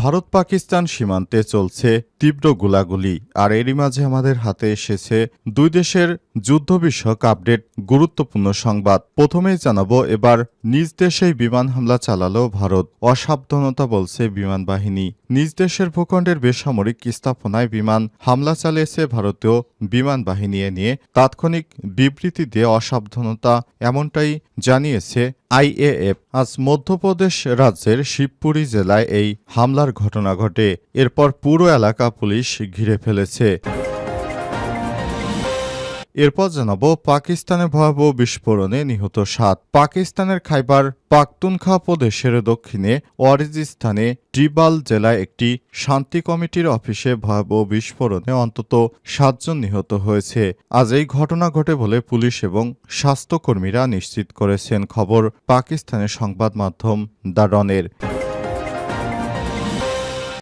ভারত পাকিস্তান সীমান্তে চলছে তীব্র গোলাগুলি, আর এরই মাঝে আমাদের হাতে এসেছে দুই দেশের যুদ্ধ বিষয়ক আপডেট, গুরুত্বপূর্ণ সংবাদ। প্রথমেই জানাব, এবার নিজ দেশেই বিমান হামলা চালালো ভারত। অসাবধানতা বলছে বিমান বাহিনী। নিজ দেশের ভূখণ্ডের বেসামরিক স্থাপনায় বিমান হামলা চালিয়েছে ভারতীয় বিমান বাহিনী নিয়ে। তাৎক্ষণিক বিবৃতি দিয়ে অসাবধানতা এমনটাই জানিয়েছে আইএএফ আজ মধ্যপ্রদেশ রাজ্যের শিবপুরী জেলায় এই হামলার ঘটনা ঘটে। এরপর পুরো এলাকা পুলিশ ঘিরে ফেলেছে। এরপর জানাব পাকিস্তানের ভয়াবহ বিস্ফোরণে নিহত সাত। পাকিস্তানের খাইবার পাখতুনখা প্রদেশের দক্ষিণে ওয়ারিজিস্তানে ট্রিবাল জেলায় একটি শান্তি কমিটির অফিসে ভয়াবহ বিস্ফোরণে অন্তত সাতজন নিহত হয়েছে। আজ এই ঘটনা ঘটে বলে পুলিশ এবং স্বাস্থ্যকর্মীরা নিশ্চিত করেছেন, খবর পাকিস্তানের সংবাদ মাধ্যম দ্য ডনের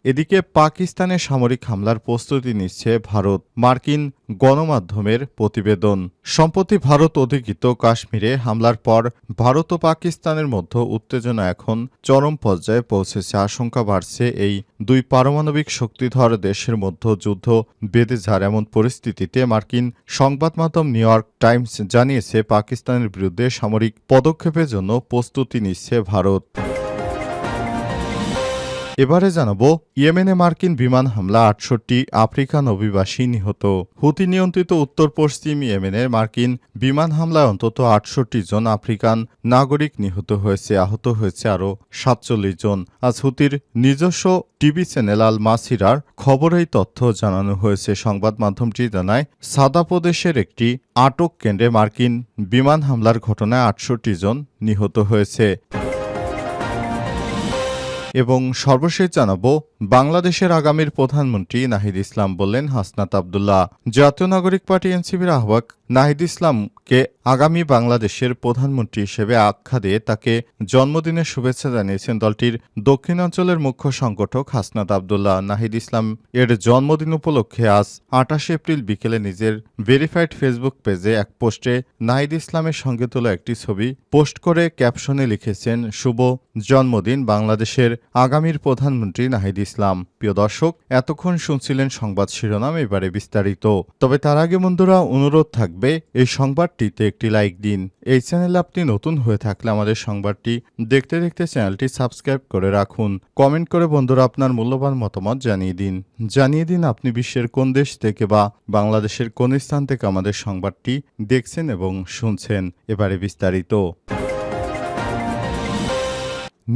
এদিকে পাকিস্তানে সামরিক হামলার প্রস্তুতি নিচ্ছে ভারত। মার্কিন গণমাধ্যমের প্রতিবেদন। সম্প্রতি ভারত অধিকৃত কাশ্মীরে হামলার পর ভারত ও পাকিস্তানের মধ্যে উত্তেজনা এখন চরম পর্যায়ে পৌঁছেছে। আশঙ্কা বাড়ছে এই দুই পারমাণবিক শক্তিধর দেশের মধ্যে যুদ্ধ বেঁধে যার এমন পরিস্থিতিতে মার্কিন সংবাদ মাধ্যম নিউ ইয়র্ক টাইমস জানিয়েছে, পাকিস্তানের বিরুদ্ধে সামরিক পদক্ষেপের জন্য প্রস্তুতি নিচ্ছে ভারত। এবারে জানাব, ইয়েমেনে মার্কিন বিমান হামলা আটষট্টি আফ্রিকান অভিবাসী নিহত। হুতি নিয়ন্ত্রিত উত্তর পশ্চিম ইয়েমেনের মার্কিন বিমান হামলায় অন্তত আটষট্টি জন আফ্রিকান নাগরিক নিহত হয়েছে, আহত হয়েছে আরও সাতচল্লিশ জন। আজ হুতির নিজস্ব টিভি চ্যানেল আল মাসিরার খবর এই তথ্য জানানো হয়েছে। সংবাদ মাধ্যমটি জানায়, সাদা প্রদেশের একটি আটক কেন্দ্রে মার্কিন বিমান হামলার ঘটনায় আটষট্টি জন নিহত হয়েছে। এবং সর্বশেষ জানাব, বাংলাদেশের আগামীর প্রধানমন্ত্রী নাহিদ ইসলাম বললেন হাসনাত আবদুল্লাহ। জাতীয় নাগরিক পার্টি এনসিপির আহ্বায়ক নাহিদ ইসলামকে আগামী বাংলাদেশের প্রধানমন্ত্রী হিসেবে আখ্যা দিয়ে তাকে জন্মদিনের শুভেচ্ছা জানিয়েছেন দলটির দক্ষিণাঞ্চলের মুখ্য সংগঠক হাসনাত আবদুল্লাহ। নাহিদ ইসলাম এর জন্মদিন উপলক্ষে আজ আঠাশে এপ্রিল বিকেলে নিজের ভেরিফাইড ফেসবুক পেজে এক পোস্টে নাহিদ ইসলামের সঙ্গে তোলা একটি ছবি পোস্ট করে ক্যাপশনে লিখেছেন, শুভ জন্মদিন বাংলাদেশের আগামীর প্রধানমন্ত্রী নাহিদ ইসলাম। প্রিয় দর্শক, এতক্ষণ শুনছিলেন সংবাদ শিরোনাম, এবারে বিস্তারিত। তবে তার আগে বন্ধুরা, অনুরোধ থাকবে এই সংবাদটিতে একটি লাইক দিন। এই চ্যানেলে আপনি নতুন হয়ে থাকলে আমাদের সংবাদটি দেখতে দেখতে চ্যানেলটি সাবস্ক্রাইব করে রাখুন। কমেন্ট করে বন্ধুরা আপনার মূল্যবান মতামত জানিয়ে দিন। জানিয়ে দিন আপনি বিশ্বের কোন দেশ থেকে বা বাংলাদেশের কোন স্থান থেকে আমাদের সংবাদটি দেখছেন এবং শুনছেন। এবারে বিস্তারিত।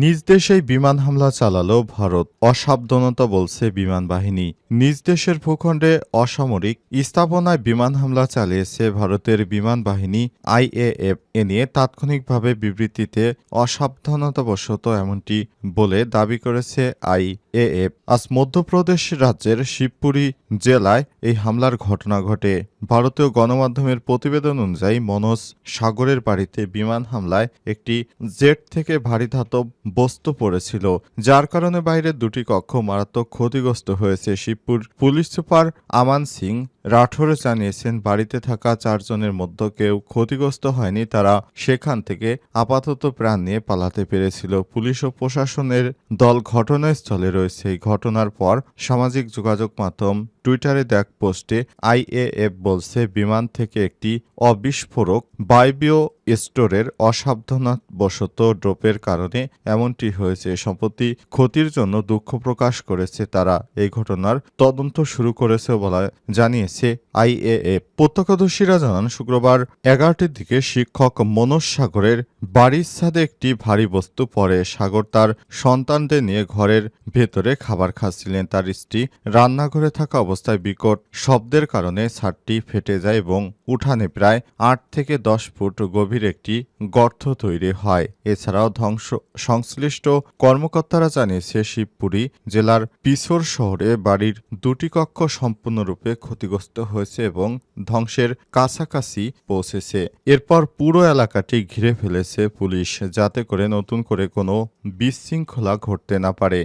নিজ দেশেই বিমান হামলা চালালো ভারত অসাবধানতা বলছে বিমান বাহিনী। নিজ দেশের ভূখণ্ডে অসামরিক স্থাপনায় বিমান হামলা চালিয়েছে ভারতের বিমান বাহিনী আইএএফ। এ নিয়ে তাৎক্ষণিকভাবে বিবৃতিতে অসাবধানতাবশত এমনটি বলে দাবি করেছে আই আইএএফ। আজ মধ্যপ্রদেশ রাজ্যের শিবপুরী জেলায় এই হামলার ঘটনা ঘটে। ভারতীয় গণমাধ্যমের প্রতিবেদন অনুযায়ী মনোজ সাগরের বাড়িতে বিমান হামলায় একটি জেট থেকে ভারী ধাতব বস্তু পড়েছিল, যার কারণে বাইরের দুটি কক্ষ মারাত্মক ক্ষতিগ্রস্ত হয়েছে। শিবপুর পুলিশ সুপার আমান সিং রাঠোর জানিয়েছেন, বাড়িতে থাকা চারজনের মধ্যে কেউ ক্ষতিগ্রস্ত হয়নি, তারা সেখান থেকে আপাতত প্রাণ নিয়ে পালাতে পেরেছিল। পুলিশ ও প্রশাসনের দল ঘটনাস্থলে রয়েছে। এই ঘটনার পর সামাজিক যোগাযোগ মাধ্যম টুইটারে দেখ পোস্টে আইএএফ বলছে, বিমান থেকে একটি অবিস্ফোরক বায়বীয় স্টোরের অসাবধানতাবশত ড্রপের কারণে এমনটি হয়েছে। সম্প্রতি ক্ষতির জন্য দুঃখ প্রকাশ করেছে তারা। এই ঘটনার তদন্ত শুরু করেছে বলা জানিয়েছে। আইএএফ প্রত্যক্ষদর্শীরা জানান, শুক্রবার এগারোটির দিকে শিক্ষক মনোজ সাগরের বাড়ির ছাদে একটি ভারী বস্তু পরে সাগর তার সন্তানদের নিয়ে ঘরের ভেতরে খাবার খাচ্ছিলেন। তার স্ত্রী রান্নাঘরে থাকা অবস্থায় বিকট শব্দের কারণে ছাদটি ফেটে যায় এবং উঠানে প্রায় আট থেকে দশ ফুট গভীর একটি গর্ত তৈরি হয়। এছাড়াও ধ্বংস সংশ্লিষ্ট কর্মকর্তারা জানিয়েছে, শিবপুরী জেলার পিছর শহরে বাড়ির দুটি কক্ষ সম্পূর্ণরূপে ক্ষতিগ্রস্ত হয়েছে এবং ধ্বংসের কাছাকাছি পৌঁছেছে। এরপর পুরো এলাকাটি ঘিরে ফেলেছে পুলিশ, যাতে করে নতুন করে কোনো বিশৃঙ্খলা ঘটতে না পারে।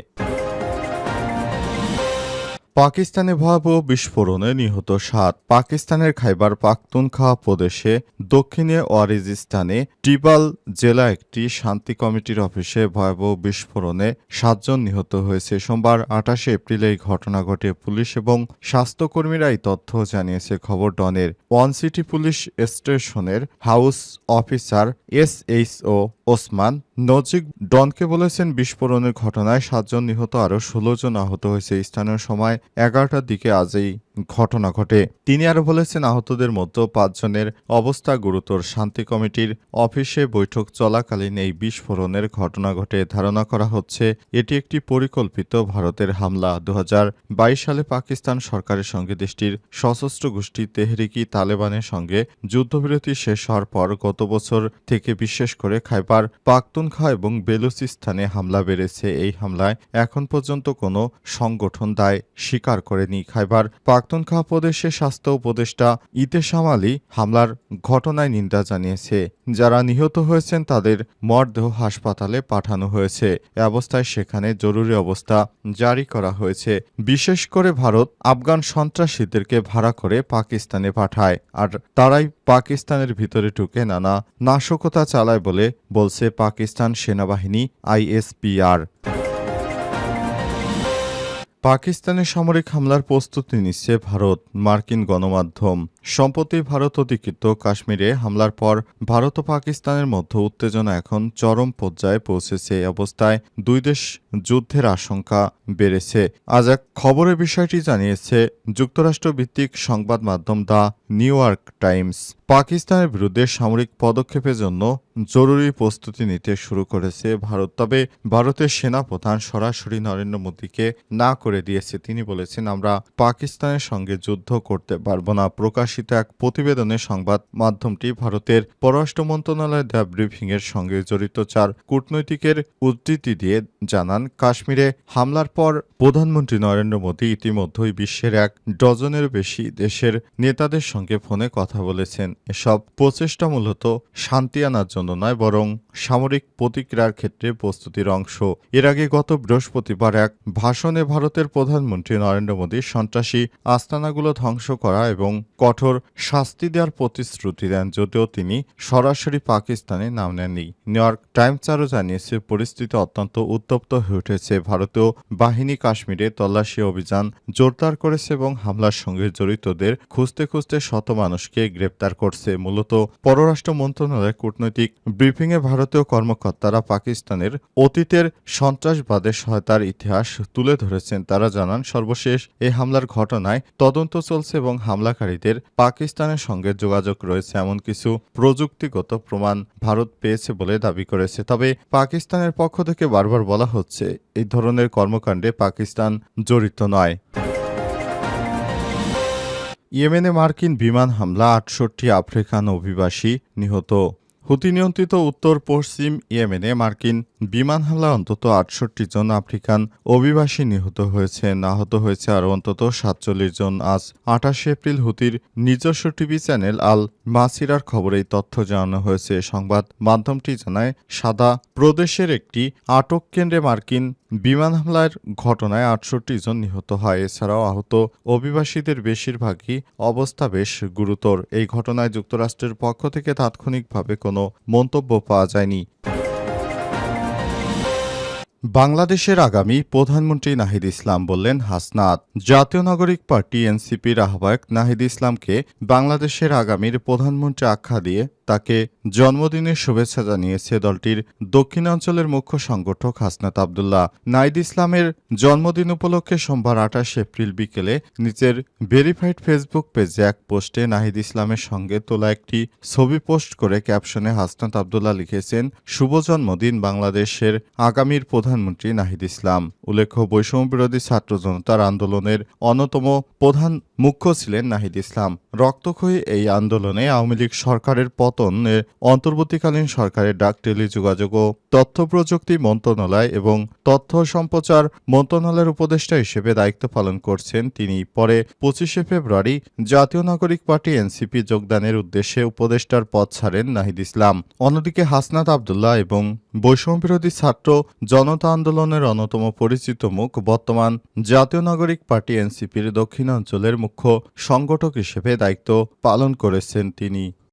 পাকিস্তানে ভয়াবহ বিস্ফোরণে নিহত সাত। পাকিস্তানের খাইবার পাখতুনখাওয়া প্রদেশে দক্ষিণে ওয়ারিজিস্তানে টিবাল জেলা একটি শান্তি কমিটির অফিসে ভয়াবহ বিস্ফোরণে সাতজন নিহত হয়েছে। সোমবার আঠাশে এপ্রিল এই ঘটনা ঘটে। পুলিশ এবং স্বাস্থ্যকর্মীরা এই তথ্য জানিয়েছে। খবর ডনের one city police station house officer S H O Osman Nazik ডনকে বলেছেন, বিস্ফোরণের ঘটনায় সাতজন নিহত, আরও ষোলো জন আহত হয়েছে। স্থানীয় সময় এগারোটার দিকে আজ এই ঘটনা ঘটে। তিনি আরও বলেছেন, আহতদের মধ্যে পাঁচজনের অবস্থা গুরুতর। শান্তি কমিটির অফিসে বৈঠক চলাকালীন এই বিস্ফোরণের ঘটনা ঘটে। ধারণা করা হচ্ছে, এটি একটি পরিকল্পিত ভারতের হামলা। দু হাজার বাইশ সালে পাকিস্তান সরকারের সঙ্গে দেশটির সশস্ত্র গোষ্ঠী তেহরিকি তালেবানের সঙ্গে যুদ্ধবিরতি শেষ হওয়ার পর গত বছর থেকে বিশেষ করে খাইবার, পাখতুনখা এবং বেলুচিস্তানে হামলা বেড়েছে। এই হামলায় এখন পর্যন্ত কোনো সংগঠন দায় স্বীকার করেনি। খাইবার পাখতুনখা প্রদেশে স্বাস্থ্য উপদেষ্টা ইতেশাম আলী হামলার ঘটনায় নিন্দা জানিয়েছে। যারা নিহত হয়েছেন তাদের মরদেহ হাসপাতালে পাঠানো হয়েছে। অবস্থায় সেখানে জরুরি অবস্থা জারি করা হয়েছে। বিশেষ করে ভারত আফগান সন্ত্রাসীদেরকে ভাড়া করে পাকিস্তানে পাঠায় আর তারাই পাকিস্তানের ভিতরে ঢুকে নানা নাশকতা চালায় বলে বলছে পাকিস্তান সেনাবাহিনী আইএসপিআর। পাকিস্তানের সামরিক হামলার প্রস্তুতি নিচ্ছে ভারত। মার্কিন গণমাধ্যম। সম্প্রতি ভারত অধিকৃত কাশ্মীরে হামলার পর ভারত ও পাকিস্তানের মধ্যে উত্তেজনা এখন চরম পর্যায়ে পৌঁছেছে। এই অবস্থায় দুই দেশ যুদ্ধের আশঙ্কা বেড়েছে। আজ এক খবরের বিষয়টি জানিয়েছে যুক্তরাষ্ট্র ভিত্তিক সংবাদ মাধ্যম দ্য নিউ ইয়র্ক টাইমস। পাকিস্তানের বিরুদ্ধে সামরিক পদক্ষেপের জন্য জরুরি প্রস্তুতি নিতে শুরু করেছে ভারত। তবে ভারতের সেনাপ্রধান সরাসরি নরেন্দ্র মোদীকে না করে দিয়েছে। তিনি বলেছেন, আমরা পাকিস্তানের সঙ্গে যুদ্ধ করতে পারব না। প্রকাশিত এক প্রতিবেদনে সংবাদ মাধ্যমটি ভারতের পররাষ্ট্র মন্ত্রণালয়ের দেওয়া ব্রিফিংয়ের সঙ্গে জড়িত চার কূটনৈতিকের উদ্ধৃতি দিয়ে জানান, কাশ্মীরে হামলার পর প্রধানমন্ত্রী নরেন্দ্র মোদী ইতিমধ্যেই বিশ্বের এক ডজনের বেশি দেশের নেতাদের সঙ্গে ফোনে কথা বলেছেন। এসব প্রচেষ্টা মূলত শান্তি আনার জন্য নয় বরং সামরিক প্রতিক্রিয়ার ক্ষেত্রে প্রস্তুতির অংশ। এর আগে গত বৃহস্পতিবার এক ভাষণে ভারতের প্রধানমন্ত্রী নরেন্দ্র মোদী সন্ত্রাসী আস্তানাগুলো ধ্বংস করা এবং কঠোর শাস্তি দেওয়ার প্রতিশ্রুতি দেন যদিও তিনি সরাসরি পাকিস্তানে নাম নেননি। নিউ ইয়র্ক টাইমস আরও জানিয়েছে, পরিস্থিতি অত্যন্ত উত্তপ্ত হয়ে উঠেছে। ভারতীয় বাহিনী কাশ্মীরে তল্লাশি অভিযান জোরদার করেছে এবং হামলার সঙ্গে জড়িতদের খুঁজতে খুঁজতে শত মানুষকে গ্রেপ্তার করছে। মূলত পররাষ্ট্র মন্ত্রণালয়ের কূটনৈতিক ব্রিফিংয়ে ভারতীয় কর্মকর্তারা পাকিস্তানের অতীতের সন্ত্রাসবাদের সহায়তার ইতিহাস তুলে ধরেছেন। তারা জানান, সর্বশেষ এই হামলার ঘটনায় তদন্ত চলছে এবং হামলাকারীদের পাকিস্তানের সঙ্গে যোগাযোগ রয়েছে। এমন কিছু প্রযুক্তিগত প্রমাণ ভারত পেয়েছে বলে দাবি করেছে। তবে পাকিস্তানের পক্ষ থেকে বারবার বলা হচ্ছে, এই ধরনের কর্মকাণ্ডে পাকিস্তান জড়িত নয়। ইয়েমেনে মার্কিন বিমান হামলা, আটষট্টি আফ্রিকান অভিবাসী নিহত। হুতি নিয়ন্ত্রিত উত্তর পশ্চিম ইয়েমেনে মার্কিন বিমান হামলা অন্তত আটষট্টি জন আফ্রিকান অভিবাসী নিহত হয়েছে। আহত হয়েছে আর অন্তত সাতচল্লিশ জন। আজ আঠাশে এপ্রিল হুতির নিজস্ব টিভি চ্যানেল আল মাসিরার খবরেই তথ্য জানানো হয়েছে। সংবাদ মাধ্যমটি জানায়, সাদা প্রদেশের একটি আটক কেন্দ্রে মার্কিন বিমান হামলার ঘটনায় আটষট্টি জন নিহত হয়। এছাড়াও আহত অভিবাসীদের বেশিরভাগই অবস্থা বেশ গুরুতর। এই ঘটনায় যুক্তরাষ্ট্রের পক্ষ থেকে তাৎক্ষণিকভাবে কোনো মন্তব্য পাওয়া যায়নি। বাংলাদেশের আগামী প্রধানমন্ত্রী নাহিদ ইসলাম বললেন, হাসনাত জাতীয় নাগরিক পার্টি এনসিপির আহ্বায়ক নাহিদ ইসলামকে বাংলাদেশের আগামীর প্রধানমন্ত্রী আখ্যা দিয়ে তাকে জন্মদিনের শুভেচ্ছা জানিয়েছে দলটির দক্ষিণাঞ্চলের মুখ্য সংগঠক হাসনাত আবদুল্লাহ। নাইদ ইসলামের জন্মদিন উপলক্ষে সোমবার আঠাশ এপ্রিল বিকেলে নিজের ভেরিফাইড ফেসবুক পেজে এক পোস্টে নাহিদ ইসলামের সঙ্গে তোলা একটি ছবি পোস্ট করে ক্যাপশনে হাসনাত আবদুল্লাহ লিখেছেন, শুভ জন্মদিন বাংলাদেশের আগামীর প্রধানমন্ত্রী নাহিদ ইসলাম। উল্লেখ্য, বৈষম্য বিরোধী ছাত্র জনতার আন্দোলনের অন্যতম প্রধান মুখ্য ছিলেন নাহিদ ইসলাম। রক্তক্ষয়ী এই আন্দোলনে আওয়ামী লীগ সরকারের পতন পতনে অন্তর্বর্তীকালীন সরকারের ডাক, টেলিযোগাযোগ ও তথ্য প্রযুক্তি মন্ত্রণালয় এবং তথ্য সম্প্রচার মন্ত্রণালয়ের উপদেষ্টা হিসেবে দায়িত্ব পালন করছেন তিনি। পরে পঁচিশে ফেব্রুয়ারি জাতীয় নাগরিক পার্টি এনসিপি যোগদানের উদ্দেশ্যে উপদেষ্টার পদ ছাড়েন নাহিদ ইসলাম। অন্যদিকে হাসনাত আবদুল্লাহ এবং বৈষম্যবিরোধী ছাত্র জনতা আন্দোলনের অন্যতম পরিচিত মুখ বর্তমান জাতীয় নাগরিক পার্টি এনসিপির দক্ষিণাঞ্চলের মুখ্য সংগঠক হিসেবে দায়িত্ব পালন করেছেন তিনি।